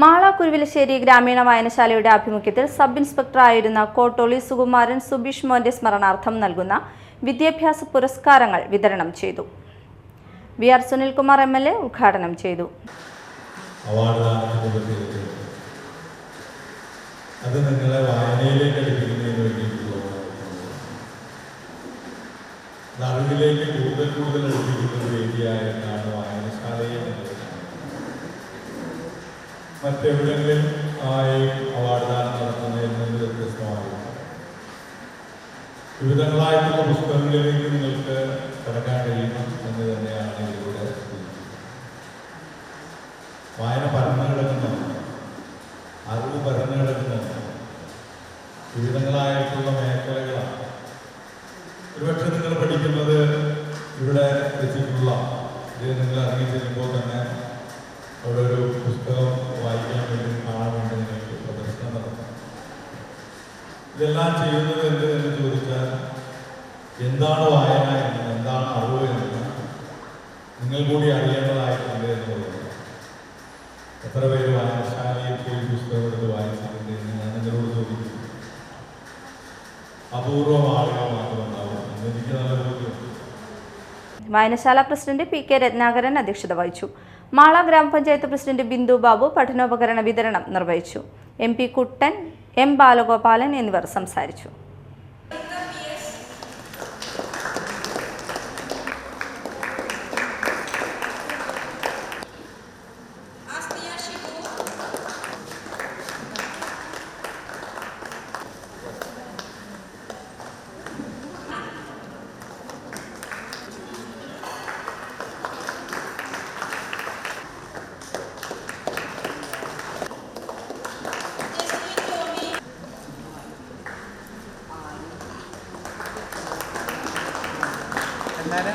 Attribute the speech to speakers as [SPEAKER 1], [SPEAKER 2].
[SPEAKER 1] മാള കുരുവിലശ്ശേരി ഗ്രാമീണ വായനശാലയുടെ ആഭിമുഖ്യത്തിൽ സബ് ഇൻസ്പെക്ടറായിരുന്ന കോട്ടോളി സുകുമാരൻ സുബീഷ് മോന്റെ സ്മരണാർത്ഥം നൽകുന്ന വിദ്യാഭ്യാസ പുരസ്കാരങ്ങൾ വിതരണം ചെയ്തു. V R Sunilkumar M L A ഉദ്ഘാടനം ചെയ്തു.
[SPEAKER 2] അത് നിങ്ങളെ വായനയിലേക്ക് അടുപ്പിക്കുന്നതിന് വേണ്ടിയിട്ടുള്ള അറിവിലേക്ക് കൂടുതൽ കൂടുതൽ അടുപ്പിക്കുന്ന വേദിയായിട്ടാണ് വായനശാലയെ. മറ്റെവിടെങ്കിലും ആയി അവാർഡ് ദാനം നടത്തുന്നതിൽ നിന്ന് വ്യത്യസ്തമായി. വിവിധങ്ങളായിട്ടുള്ള പുസ്തകങ്ങളിലേക്ക് നിങ്ങൾക്ക് കടക്കാൻ കഴിയണം എന്ന് തന്നെയാണ് ഇതിലൂടെ വായന പരന്നു അറിവ് പരന്നു വിവിധങ്ങളായിട്ടുള്ള മേഖലകളാണ്. ഒരുപക്ഷെ നിങ്ങൾ പഠിക്കുന്നത് ഇവിടെ വെച്ചിട്ടുള്ള ഇത് നിങ്ങൾ അറിയിച്ചിരിക്കുമ്പോൾ തന്നെ അവിടെ ഒരു പുസ്തകം വായിക്കാൻ വേണ്ടി കാണാൻ വേണ്ടി നിങ്ങൾക്ക് പ്രദർശനം നടത്തും. ഇതെല്ലാം ചെയ്യുന്നത് എന്ത് എന്ന് ചോദിച്ചാൽ എന്താണ് വായന എന്ന് എന്താണ് അറിവ് എന്ന് നിങ്ങൾ കൂടി അറിയേണ്ടതായിട്ടുണ്ട് എന്നുള്ളത് എത്ര പേര് വായനശാലയിൽ പോയി പുസ്തകം എടുത്ത് വായിച്ചിട്ടുണ്ട് എന്ന് ഞാൻ നിങ്ങളോട് ചോദിക്കുന്നു. മാത്രം ഉണ്ടാവും. എനിക്ക്
[SPEAKER 1] വായനശാല പ്രസിഡന്റ് പി കെ രത്നാകരൻ അധ്യക്ഷത വഹിച്ചു. മാള ഗ്രാമപഞ്ചായത്ത് പ്രസിഡന്റ് ബിന്ദു ബാബു പഠനോപകരണ വിതരണം നിർവഹിച്ചു. എം കുട്ടൻ എം ബാലഗോപാലൻ എന്നിവർ സംസാരിച്ചു.
[SPEAKER 3] Bunları